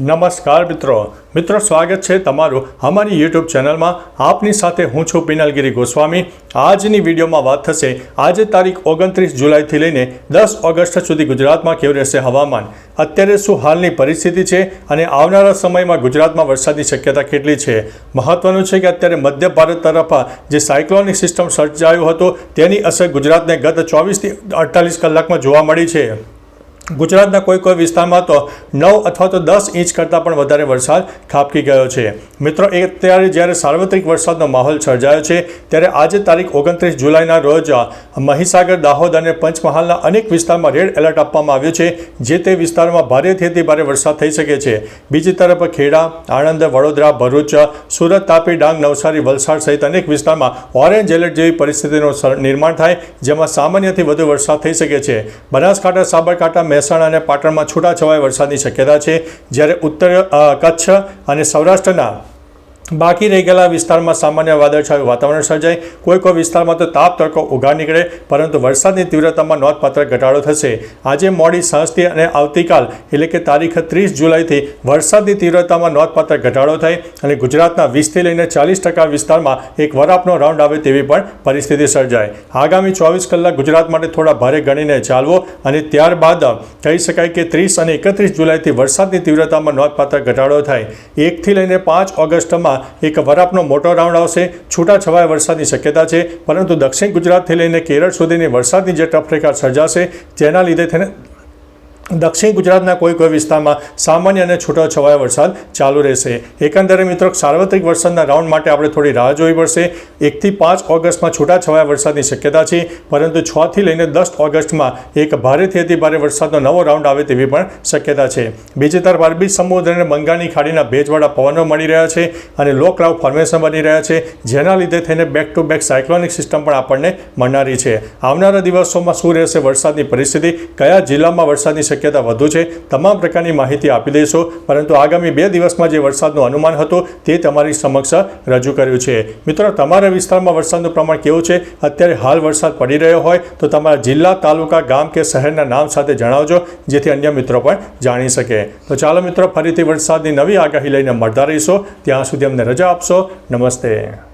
નમસ્કાર મિત્રો. મિત્રો, સ્વાગત છે તમારું અમારી યુટ્યુબ ચેનલમાં. આપની સાથે હું છું પિનલગીરી ગોસ્વામી. આજની વિડીયોમાં વાત થશે આજે તારીખ ઓગણત્રીસ જુલાઈથી લઈને દસ ઓગસ્ટ સુધી ગુજરાતમાં કેવું રહેશે હવામાન? અત્યારે શું હાલની પરિસ્થિતિ છે અને આવનારા સમયમાં ગુજરાતમાં વરસાદની શક્યતા કેટલી છે? મહત્વનું છે કે અત્યારે મધ્ય ભારત તરફ જે સાયક્લોનિક સિસ્ટમ સર્જાયું હતું તેની અસર ગુજરાતને ગત ચોવીસથી અડતાલીસ કલાકમાં જોવા મળી છે. ગુજરાતના કોઈ કોઈ વિસ્તારમાં તો નવ અથવા તો દસ ઇંચ કરતાં પણ વધારે વરસાદ ખાબકી ગયો છે. મિત્રો અત્યારે જ્યારે સાર્વત્રિક વરસાદનો માહોલ સર્જાયો છે, ત્યારે આજે તારીખ ઓગણત્રીસ જુલાઈના રોજ મહીસાગર, દાહોદ અને પંચમહાલના અનેક વિસ્તારમાં રેડ એલર્ટ આપવામાં આવ્યું છે, જે તે વિસ્તારોમાં ભારેથી અતિ ભારે વરસાદ થઈ શકે છે. બીજી તરફ ખેડા, આણંદ, વડોદરા, ભરૂચ, સુરત, તાપી, ડાંગ, નવસારી, વલસાડ સહિત અનેક વિસ્તારમાં ઓરેન્જ એલર્ટ જેવી પરિસ્થિતિનું નિર્માણ થાય, જેમાં સામાન્યથી વધુ વરસાદ થઈ શકે છે. બનાસકાંઠા, સાબરકાંઠા મહેસાણા અને પાટણમાં છૂટાછવાયા વરસાદની શક્યતા છે. જ્યારે ઉત્તર કચ્છ અને સૌરાષ્ટ્રના બાકી રહી ગયેલા વિસ્તારમાં સામાન્ય વાદળછાયું વાતાવરણ સર્જાય. કોઈ કોઈ વિસ્તારમાં તો તાપ, તડકો ઉઘા નીકળે, પરંતુ વરસાદની તીવ્રતામાં નોંધપાત્ર ઘટાડો થશે. આજે મોડી સાંજથી અને આવતીકાલ, એટલે કે તારીખ ત્રીસ જુલાઈથી, વરસાદની તીવ્રતામાં નોંધપાત્ર ઘટાડો થાય અને ગુજરાતના વીસથી લઈને ચાલીસ ટકા વિસ્તારમાં એક વરાપનો રાઉન્ડ આવે તેવી પણ પરિસ્થિતિ સર્જાય. આગામી ચોવીસ કલાક ગુજરાત માટે થોડા ભારે ગણીને ચાલવો અને ત્યારબાદ કહી શકાય કે ત્રીસ અને એકત્રીસ જુલાઈથી વરસાદની તીવ્રતામાં નોંધપાત્ર ઘટાડો થાય. એકથી લઈને પાંચ ઓગસ્ટમાં એક વરાપનો મોટો રાઉન્ડ આવશે. છૂટાછવાયા વરસાદની શક્યતા છે. પરંતુ દક્ષિણ ગુજરાતથી લઈને કેરળ સુધીની વરસાદની જે ટફરેખા સર્જાશે, જેના લીધે થઈને દક્ષિણ ગુજરાતના કોઈ કોઈ વિસ્તારમાં સામાન્ય અને છૂટાછવાયા વરસાદ ચાલુ રહેશે. એકંદરે મિત્રો, સાર્વત્રિક વરસાદના રાઉન્ડ માટે આપણે થોડી રાહ જોવી પડશે. એકથી પાંચ ઓગસ્ટમાં છૂટાછવાયા વરસાદની શક્યતા છે, પરંતુ છથી લઈને દસ ઓગસ્ટમાં એક ભારેથી અતિ ભારે વરસાદનો નવો રાઉન્ડ આવે તેવી પણ શક્યતા છે. બીજી તરફ અરબી સમુદ્ર અને બંગાળની ખાડીના ભેજવાળા પવનો મળી રહ્યા છે અને લો ક્લાઉડ ફોર્મેશન બની રહ્યા છે, જેના લીધે થઈને back to back cyclonic system પણ આપણને મળનારી છે. આવનારા દિવસોમાં શું રહેશે વરસાદની પરિસ્થિતિ, કયા જિલ્લામાં વરસાદની શક્યતા વધુ છે. તમામ પ્રકારની માહિતી આપી દઈશું. પરંતુ આગામી બે દિવસમાં જે વરસાદનું અનુમાન હતું, તે તમારી સમક્ષ રજૂ કર્યું છે. મિત્રો, તમારા વિસ્તારમાં વરસાદનું પ્રમાણ કેવું છે? અત્યારે હાલ વરસાદ પડી રહ્યો હોય તો તમારા જિલ્લા, તાલુકા, ગામ કે શહેરના નામ સાથે જણાવજો, જેથી અન્ય મિત્રો પણ જાણી શકે. તો ચાલો મિત્રો, ફરીથી વરસાદની નવી આગાહી લઈને મળતા રહીશું. ત્યાં સુધી અમને રજા આપશો. નમસ્તે.